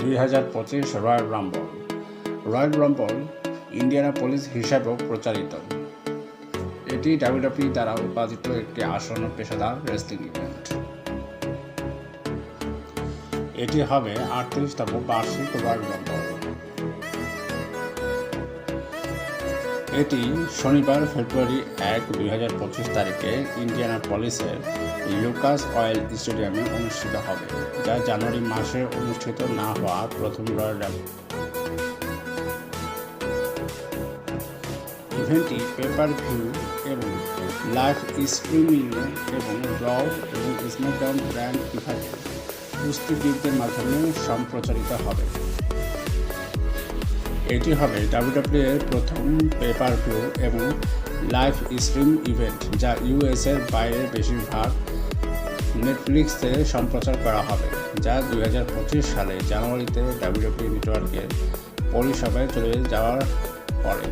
দুই হাজার পঁচিশ royal rumble royal rumble Indianapolis হিসাবেও প্রচারিত। এটি ডাব্লিউডাব্লিউ দ্বারা উৎপাদিত একটি আসন্ন পেশাদার রেসলিং ইভেন্ট। এটি হবে আটত্রিশতম বার্ষিক রয়্যাল রাম্বল এটি শনিবার, ফেব্রুয়ারি এক, দুই হাজার পঁচিশ তারিখে ইন্ডিয়ানা পলিসের লুকাস অয়েল স্টেডিয়ামে অনুষ্ঠিত হবে, যা জানুয়ারি মাসে অনুষ্ঠিত না হওয়া প্রথম রয়্যাল ইভেন্টটি পেপার ভিউ এবং লাইভ স্ট্রিমিং এবং র এবং স্ম্যাকডাউন ব্র্যান্ড বিভাগে কুস্তিবিদদের মাধ্যমে সম্প্রচারিত হবে। এটি হবে ডাব্লিউডাব্লিউ এর প্রথম পেপার ভিউ এবং লাইভ স্ট্রিম ইভেন্ট যা ইউএসের বাইরে বেশিরভাগ নেটফ্লিক্সে সম্প্রচার করা হবে, যা দু হাজার পঁচিশ সালে জানুয়ারিতে ডাব্লিউডাব্লিউ নেটওয়ার্কের পরিষেবায় চলে যাওয়ার পরে।